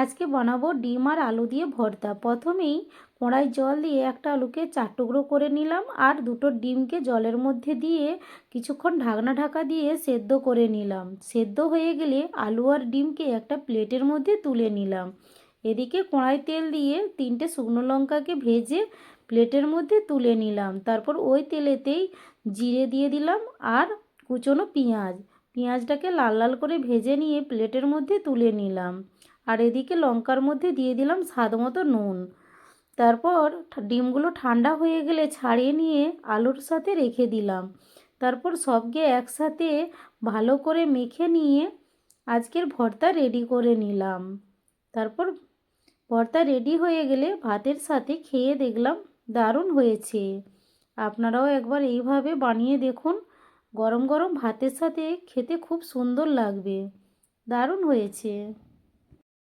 আজকে বানাবো ডিম আর আলু দিয়ে ভর্তা। প্রথমেই কড়াই জল দিয়ে একটা আলুকে চার টুকরো করে নিলাম আর দুটো ডিমকে জলের মধ্যে দিয়ে কিছুক্ষণ ঢাকনা ঢাকা দিয়ে সেদ্ধ করে নিলাম। সেদ্ধ হয়ে গেলে আলু আর ডিমকে একটা প্লেটের মধ্যে তুলে নিলাম। এদিকে কড়াই তেল দিয়ে তিনটে শুকনো লঙ্কাকে ভেজে প্লেটের মধ্যে তুলে নিলাম। তারপর ওই তেলেতেই জিরে দিয়ে দিলাম আর কুচনো পেঁয়াজ। পেঁয়াজটাকে লাল লাল করে ভেজে নিয়ে প্লেটের মধ্যে তুলে নিলাম। আর এদিকে লঙ্কার মধ্যে দিয়ে দিলাম স্বাদ মতো নুন। তারপর ডিমগুলো ঠান্ডা হয়ে গেলে ছাড়িয়ে নিয়ে আলুর সাথে রেখে দিলাম। তারপর সবকে একসাথে ভালো করে মেখে নিয়ে আজকের ভর্তা রেডি করে নিলাম। তারপর ভর্তা রেডি হয়ে গেলে ভাতের সাথে খেয়ে দেখলাম দারুণ হয়েছে। আপনারাও একবার এইভাবে বানিয়ে দেখুন। গরম গরম ভাতের সাথে খেতে খুব সুন্দর লাগবে। দারুণ হয়েছে।